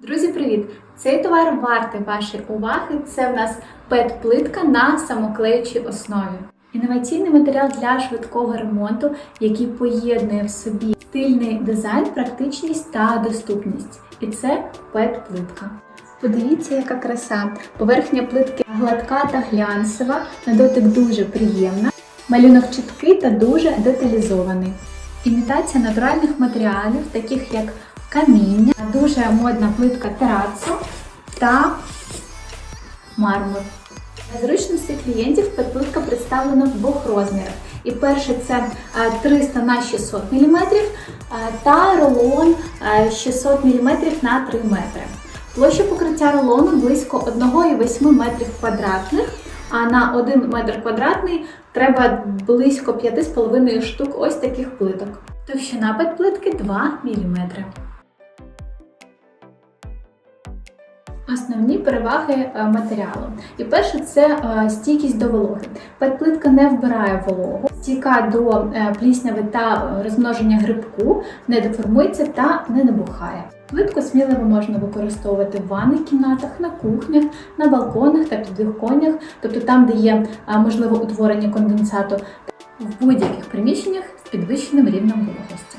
Друзі, привіт! Цей товар вартий вашої уваги. Це в нас пет-плитка на самоклеючій основі. Інноваційний матеріал для швидкого ремонту, який поєднує в собі стильний дизайн, практичність та доступність. І це пет-плитка. Подивіться, яка краса. Поверхня плитки гладка та глянцева, на дотик дуже приємна. Малюнок чіткий та дуже деталізований. Імітація натуральних матеріалів, таких як каміння, дуже модна плитка терацу та мармур. Для зручності клієнтів петплитка представлена в двох розмірах. І перше це е, 300 на 600 мм та рулон е, 600 мм на 3 метри. Площа покриття рулону близько 1,8 метрів квадратних, а на 1 метр квадратний треба близько 5,5 штук ось таких плиток. Товщина петплитки 2 мм. Основні переваги е, матеріалу. І перше це е, стійкість до вологи. Петплитка не вбирає вологу, стійка до е, плісняви та розмноження грибку, не деформується та не набухає. Плитку сміливо можна використовувати в ванних кімнатах, на кухнях, на балконах та підвіконнях, тобто там, де є можливе утворення конденсату, в будь-яких приміщеннях з підвищеним рівнем вологості.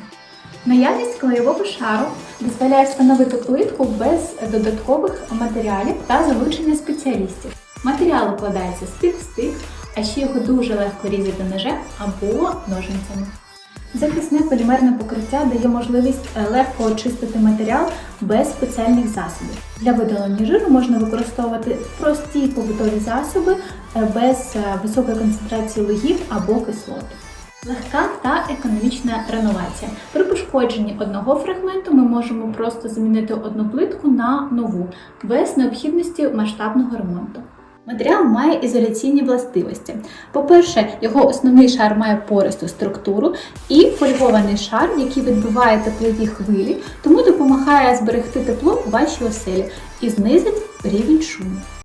Наявність клеєвого шару дозволяє встановити плитку без додаткових матеріалів та залучення спеціалістів. Матеріал укладається стик в стик, а ще його дуже легко різати ножем або ножницями. Захисне полімерне покриття дає можливість е, легко очистити матеріал без спеціальних засобів. Для видалення жиру можна використовувати прості побутові засоби е, без е, високої концентрації логів або кислот. Легка та економічна реновація. При пошкодженні одного фрагменту ми можемо просто замінити одну плитку на нову без необхідності масштабного ремонту. Матеріал має ізоляційні властивості. По-перше, його основний шар має пористу структуру і фольгований шар, який відбиває теплові хвилі, тому допомагає зберегти тепло у вашій оселі і знизить рівень шуму.